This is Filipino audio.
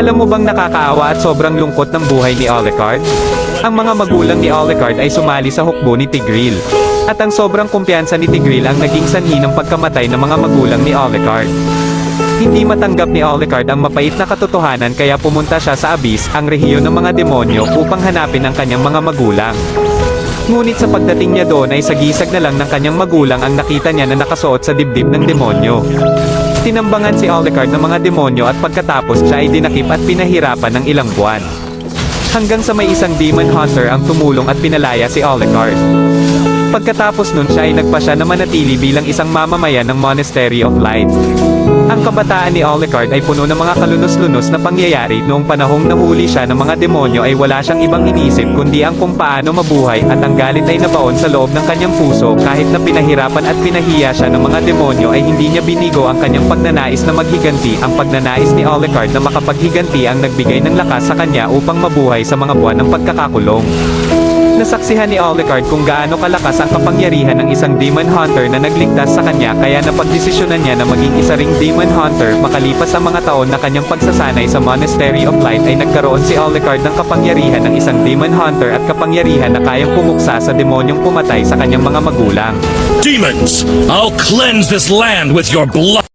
Alam mo bang nakakaawa at sobrang lungkot ng buhay ni Olicard? Ang mga magulang ni Olicard ay sumali sa hukbo ni Tigril. At ang sobrang kumpiyansa ni Tigril ang naging sanhi ng pagkamatay ng mga magulang ni Olicard. Hindi matanggap ni Olicard ang mapait na katotohanan kaya pumunta siya sa Abyss, ang rehiyon ng mga demonyo upang hanapin ang kanyang mga magulang. Ngunit sa pagdating niya doon ay sagisag na lang ng kanyang magulang ang nakita niya na nakasuot sa dibdib ng demonyo. Tinambangan si Olicard ng mga demonyo at pagkatapos siya ay dinakip at pinahirapan ng ilang buwan. Hanggang sa may isang demon hunter ang tumulong at pinalaya si Olicard. Pagkatapos nun siya ay nagpasya na manatili bilang isang mamamayan ng Monastery of Light. Ang kabataan ni Olicard ay puno ng mga kalunos-lunos na pangyayari noong panahong nahuli siya ng mga demonyo ay wala siyang ibang inisip kundi ang kung paano mabuhay at ang galit ay nabaon sa loob ng kanyang puso kahit na pinahirapan at pinahiya siya ng mga demonyo ay hindi niya binigo ang kanyang pagnanais na maghiganti ang pagnanais ni Olicard na makapaghiganti ang nagbigay ng lakas sa kanya upang mabuhay sa mga buwan ng pagkakakulong. Nasaksihan ni Olicard kung gaano kalakas ang kapangyarihan ng isang demon hunter na nagligtas sa kanya kaya napagdesisyonan niya na maging isa ring demon hunter makalipas ang mga taon na kanyang pagsasanay sa Monastery of Light ay nagkaroon si Olicard ng kapangyarihan ng isang demon hunter at kapangyarihan na kayang pumuksa sa demonyong pumatay sa kanyang mga magulang. Demons, I'll cleanse this land with your blood.